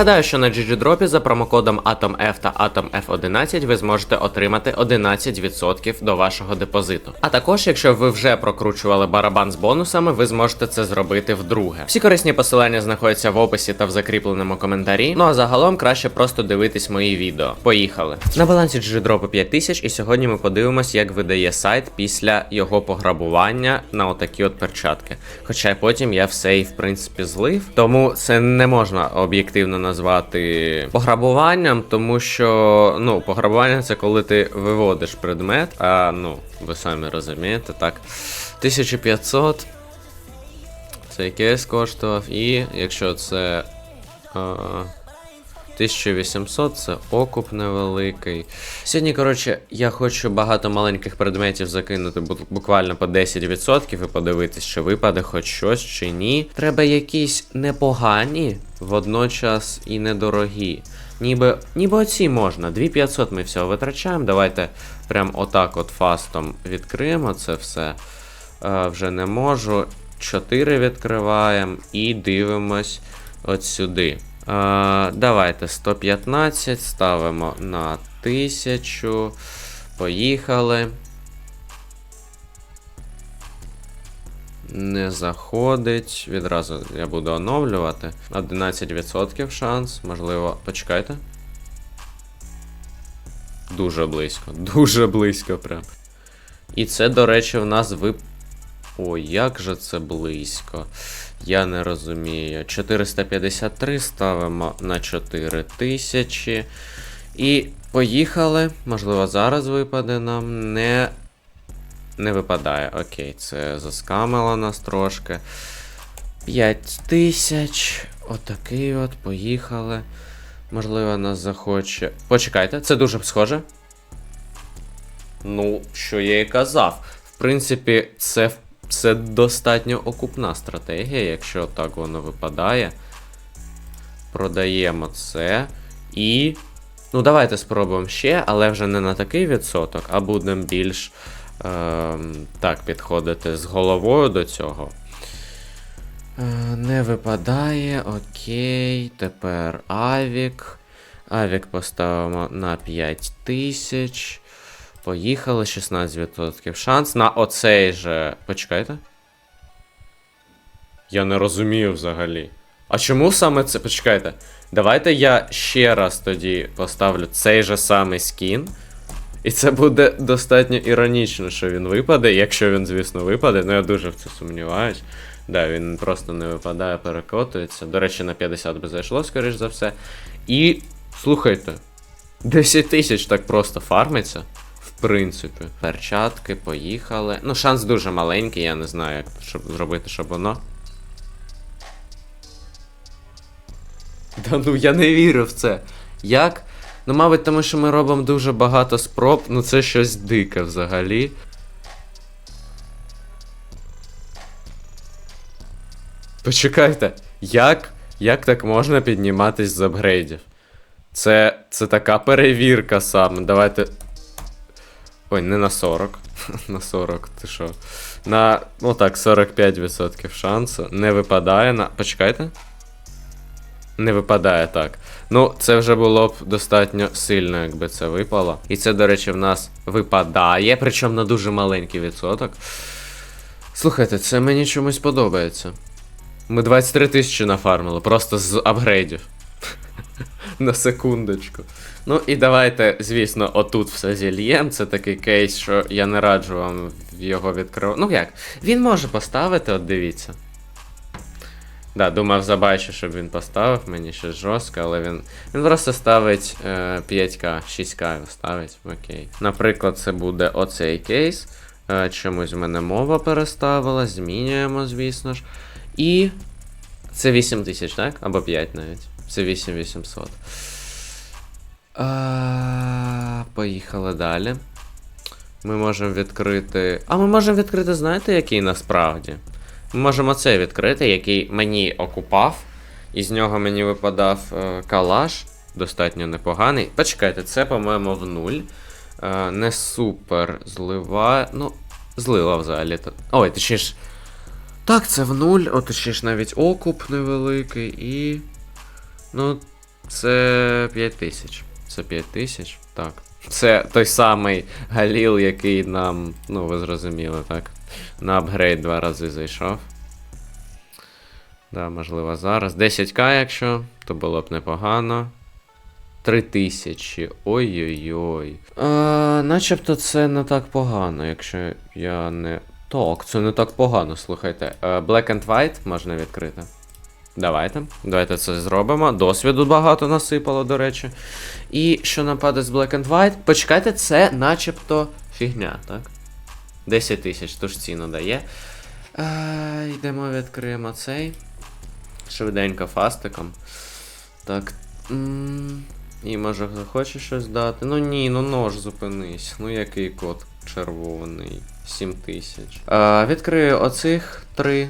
Нагадаю, що на GGDrop за промокодом AtomF та AtomF11 ви зможете отримати 11% до вашого депозиту. А також, якщо ви вже прокручували барабан з бонусами, ви зможете це зробити вдруге. Всі корисні посилання знаходяться в описі та в закріпленому коментарі. Ну а загалом краще просто дивитись мої відео. Поїхали. На балансі GGDrop 5000, і сьогодні ми подивимось, як видає сайт після його пограбування на отакі от перчатки. Хоча потім я все і в принципі злив, тому це не можна об'єктивно назвати пограбуванням, тому що ну, пограбування це коли ти виводиш предмет, а ну, ви самі розумієте, так. 1500 це якесь коштував, і якщо це. А, 1800 це окуп невеликий. Сьогодні, коротше, я хочу багато маленьких предметів закинути буквально по 10% і подивитись, чи випаде хоч щось чи ні. Треба якісь непогані, водночас і недорогі. Ніби, ніби оці можна. 2500 ми всього витрачаємо. Давайте прям отак от фастом відкриємо це все. Е, вже не можу. 4 відкриваємо і дивимось от сюди. Е, давайте 115 ставимо на 1000. Поїхали. Не заходить. Відразу я буду оновлювати. 11% шанс. Можливо, почекайте. Дуже близько. Дуже близько прям. І це, до речі, в нас вип. Ой, як же це близько. Я не розумію. 453 ставимо на 4000. І поїхали. Можливо, зараз випаде нам. Не. Не випадає. Окей, це заскамило нас трошки. 5000. Отакий от, поїхали. Можливо, нас захоче. Почекайте, це дуже схоже. Ну, що я і казав. В принципі, це, це достатньо окупна стратегія, якщо так воно випадає. Продаємо це. І. Ну, давайте спробуємо ще, але вже не на такий відсоток, а будемо більш ем, так підходити з головою до цього. Е, Не випадає, окей. Тепер Авік. Авік поставимо на 5000. Поїхали, 16% шанс на оцей же. Почекайте. Я не розумію взагалі. А чому саме це? Почекайте. Давайте я ще раз тоді поставлю цей же самий скін. І це буде достатньо іронічно, що він випаде, якщо він, звісно, випаде. Ну я дуже в це сумніваюсь. Да, він просто не випадає, перекотується. До речі, на 50 би зайшло, скоріш за все. І слухайте, 10 тисяч так просто фармиться. Принципі, перчатки, поїхали. Ну, шанс дуже маленький, я не знаю, як щоб зробити, щоб воно. Да ну я не вірю в це. Як? Ну, мабуть, тому що ми робимо дуже багато спроб, ну це щось дике взагалі. Почекайте, як, як так можна підніматись з апгрейдів? Це, це така перевірка саме. Давайте. Ой, не на 40. на 40, ти що? На. Ну так, 45% шансу. Не випадає на. Почекайте. Не випадає так. Ну, це вже було б достатньо сильно, якби це випало. І це, до речі, в нас випадає, причому на дуже маленький відсоток. Слухайте, це мені чомусь подобається. Ми 23 тисячі нафармили, просто з апгрейдів. На секундочку. Ну і давайте, звісно, отут все зільєм. Це такий кейс, що я не раджу вам його відкривати. Ну як? Він може поставити, от дивіться. Да, думав, забачу, щоб він поставив мені щось жорстко, але він. Він просто ставить е, 5К, 6К ставить, окей. Наприклад, це буде оцей кейс. Е, чомусь в мене мова переставила, змінюємо, звісно ж. І. Це 8 тисяч, так? Або 5 навіть. Це 8800. А, поїхали далі. Ми можемо відкрити. А ми можемо відкрити, знаєте, який насправді? Ми можемо це відкрити, який мені окупав. І з нього мені випадав е, калаш. Достатньо непоганий. Почекайте, це, по-моєму, в нуль. Е, не супер зливає. Ну, злила взагалі. Ой, точніше. Так, це в нуль, от точніше навіть окуп невеликий і. Ну, це 5 тисяч. Це 5 тисяч, так. Це той самий Галіл, який нам, ну ви зрозуміли, так? На апгрейд два рази зайшов. Да, можливо, зараз. 10к, якщо, то було б непогано. 3000. Ой-ой-ой. Е, начебто це не так погано, якщо я не. Так, це не так погано, слухайте. Е, Black and White можна відкрити. Давайте. Давайте це зробимо. Досвіду багато насипало, до речі. І що нам падає з Black and White? Почекайте, це начебто фігня, так? 10 тисяч, тож ціну дає. Е, йдемо, відкриємо цей. Швиденько фастиком. Так. І може захоче щось дати. Ну ні, ну нож зупинись. Ну який код червоний. 7 тисяч. Е, відкрию оцих три.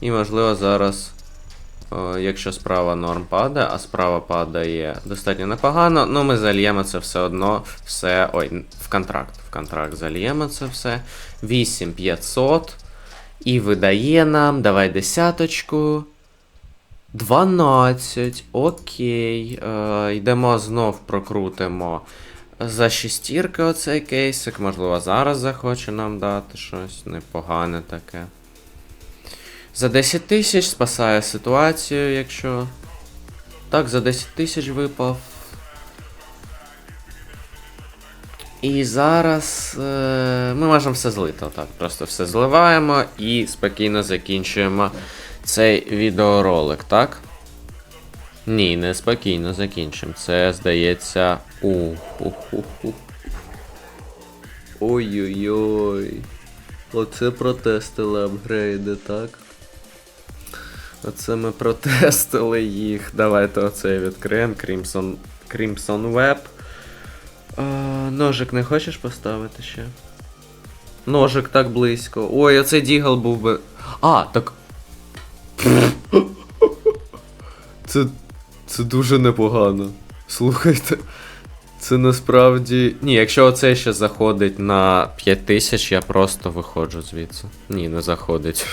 І можливо зараз. О, якщо справа норм падає, а справа падає достатньо непогано, ну ми зальємо це все одно, все. Ой, в контракт. В контракт зальємо це все. 8500. І видає нам, давай десяточку. 12. Окей. Е, йдемо знов прокрутимо за шестірки оцей кейсик. Можливо, зараз захоче нам дати щось непогане таке. За 10 тисяч спасає ситуацію, якщо. Так, за 10 тисяч випав. І зараз е, ми можемо все злити. Отак. Просто все зливаємо і спокійно закінчуємо цей відеоролик, так? Ні, не спокійно закінчимо. Це здається. Ой-ой-ой. Оце протестили апгрейди, так? Оце ми протестили їх. Давайте оце відкриємо. Crimson, Crimson Web. А, ножик не хочеш поставити ще? Ножик так близько. Ой, оцей дігл був би. А, так. Це. Це дуже непогано. Слухайте. Це насправді. Ні, якщо оцей ще заходить на 5000, я просто виходжу звідси. Ні, не заходить.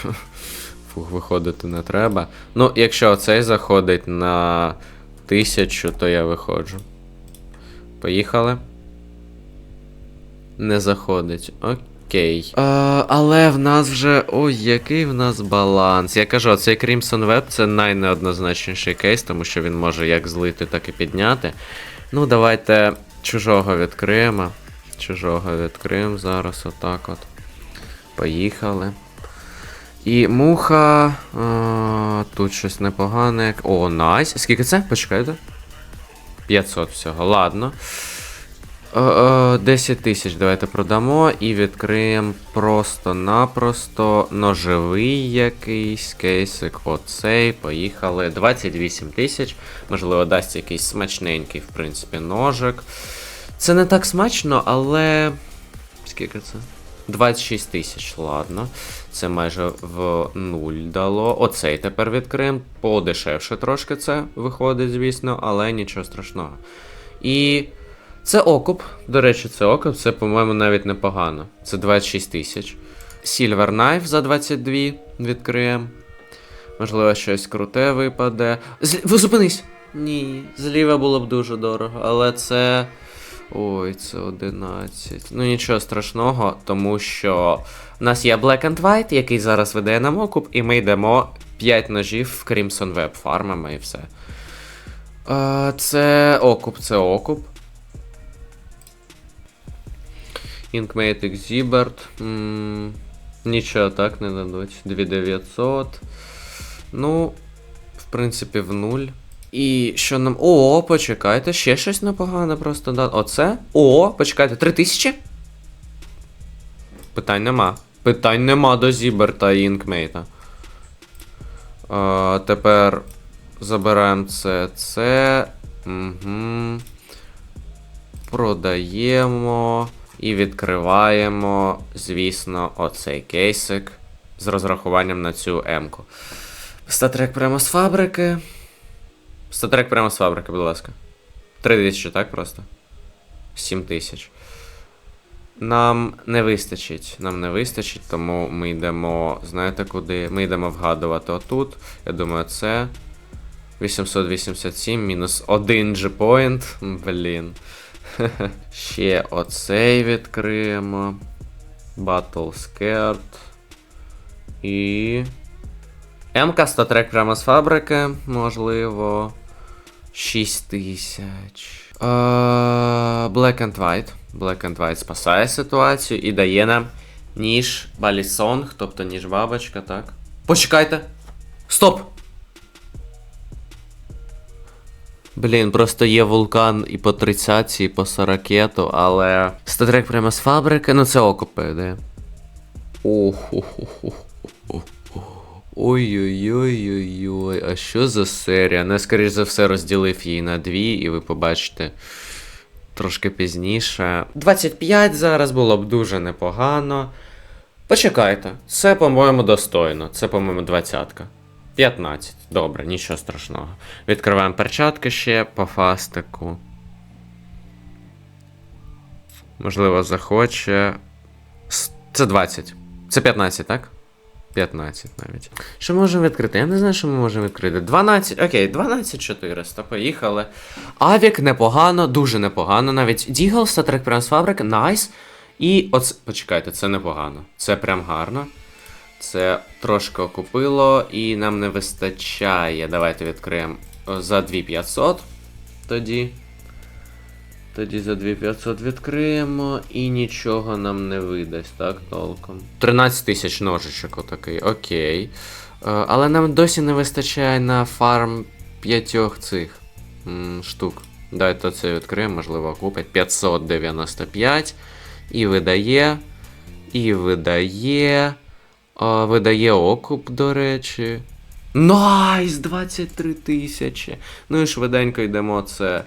Виходити не треба. Ну, якщо оцей заходить на 1000, то я виходжу. Поїхали. Не заходить. Окей. Е, але в нас вже. Ой, який в нас баланс. Я кажу, цей Crimson Web це найнеоднозначніший кейс, тому що він може як злити, так і підняти. Ну, давайте чужого відкриємо. Чужого відкриємо зараз, отак от. Поїхали. І муха. А, тут щось непогане. О, найс. Скільки це? Почекайте. 500 всього. Ладно. Е, е, 10 тисяч давайте продамо і відкриємо просто-напросто ножовий якийсь кейсик. Оцей. Поїхали. 28 тисяч. Можливо, дасть якийсь смачненький, в принципі, ножик. Це не так смачно, але. Скільки це? 26 тисяч, ладно. Це майже в нуль дало. Оцей тепер відкриємо. Подешевше трошки це виходить, звісно, але нічого страшного. І це окуп. До речі, це окуп, це, по-моєму, навіть непогано. Це 26 тисяч. Silver Knife за 22 відкриємо. Можливо, щось круте випаде. Зл... Зупинись! Ні, зліва було б дуже дорого, але це. Ой, це 11. Ну нічого страшного, тому що в нас є Black and White, який зараз видає нам окуп, і ми йдемо 5 ножів в Crimson Web, фармимо і все. Це окуп, це окуп. Inkmate Exhibert. Нічого так не дадуть. 2900. Ну, в принципі, в нуль. І що нам. О, почекайте, ще щось непогане просто да. Оце? О, почекайте, 3000? Питань нема. Питань нема до Зіберта і Інкмейта. А, тепер забираємо це, це. Угу. Продаємо. І відкриваємо, звісно, оцей кейсик з розрахуванням на цю М-ку. Статрек прямо з фабрики. Статрек прямо з фабрики, будь ласка. 3 тисячі, так просто? 7 тисяч. Нам не вистачить. Нам не вистачить, тому ми йдемо, знаєте куди? Ми йдемо вгадувати отут. Я думаю, це 887 мінус 1 G-point. Блін. Ще оцей відкриємо. Battle Scared. І. МК 100 трек прямо з фабрики, можливо. 6 тисяч. Е, Black and White. Black and White спасає ситуацію і дає нам ніж Балісонг, тобто ніж бабочка, так. Почекайте! Стоп! Блін, просто є вулкан і по 30, і по 40, але. Статрек прямо з фабрики, ну це окупи, де. Ой-ой-ой-ой-ой, а що за серія? Ну, я, скоріш за все, розділив її на дві, і ви побачите трошки пізніше. 25 зараз було б дуже непогано. Почекайте, це, по-моєму, достойно. Це, по-моєму, 20-ка. 15. Добре, нічого страшного. Відкриваємо перчатки ще по фастику. Можливо, захоче. Це 20. Це 15, так? 15 навіть. Що можемо відкрити? Я не знаю, що ми можемо відкрити. 12. Окей, 12 400. Поїхали. Авік непогано, дуже непогано. Навіть Дігл, Статрек фабрики, найс. І оце. Почекайте, це непогано. Це прям гарно. Це трошки окупило, і нам не вистачає. Давайте відкриємо за 2500. Тоді. Тоді за 2500 відкриємо і нічого нам не видасть, так, толком. 13 тисяч ножичок отакий, окей. Е, але нам досі не вистачає на фарм п'ятьох цих штук. Давайте це відкриємо, можливо, купить 595. І видає. І видає. А, видає окуп, до речі. Найс! 23 тисячі. Ну і швиденько йдемо це.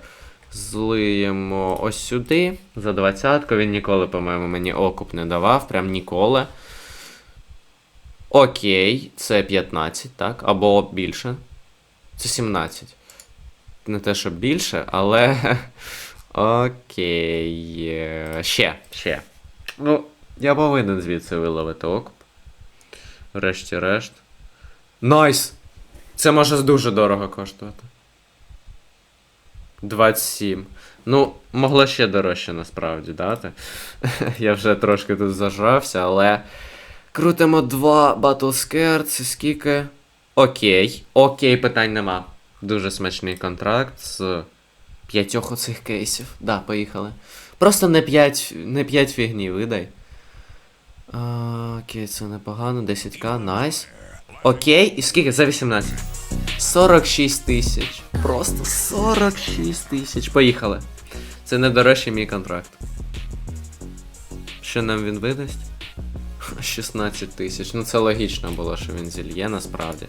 Злиємо ось сюди. За 20 Він ніколи, по-моєму, мені окуп не давав. Прям ніколи. Окей, це 15, так? Або більше. Це 17. Не те, що більше, але. Окей. е, Ще, ще. Ну, я повинен звідси виловити окуп. Врешті-решт. Найс! Це може дуже дорого коштувати. 27. Ну, могло ще дорожче насправді дати. Я вже трошки тут зажрався, але. Крутимо два Battle це скільки? Окей. Окей, питань нема. Дуже смачний контракт з п'ятьох оцих кейсів. Да, поїхали. Просто не 5, не 5 фігні видай. А, окей, це непогано. 10к, найс. Окей, і скільки? За 18. 46 тисяч. Просто 46 тисяч. Поїхали. Це найдорожчий мій контракт. Що нам він видасть? 16 тисяч. Ну це логічно було, що він зільє насправді.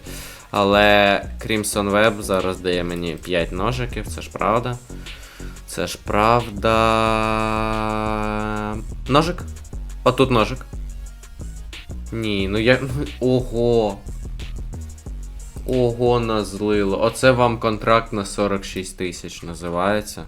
Але Crimson Web зараз дає мені 5 ножиків, це ж правда. Це ж правда. Ножик? Отут ножик. Ні, ну я. Ого. Ого, назлило. Оце вам контракт на 46 тисяч називається.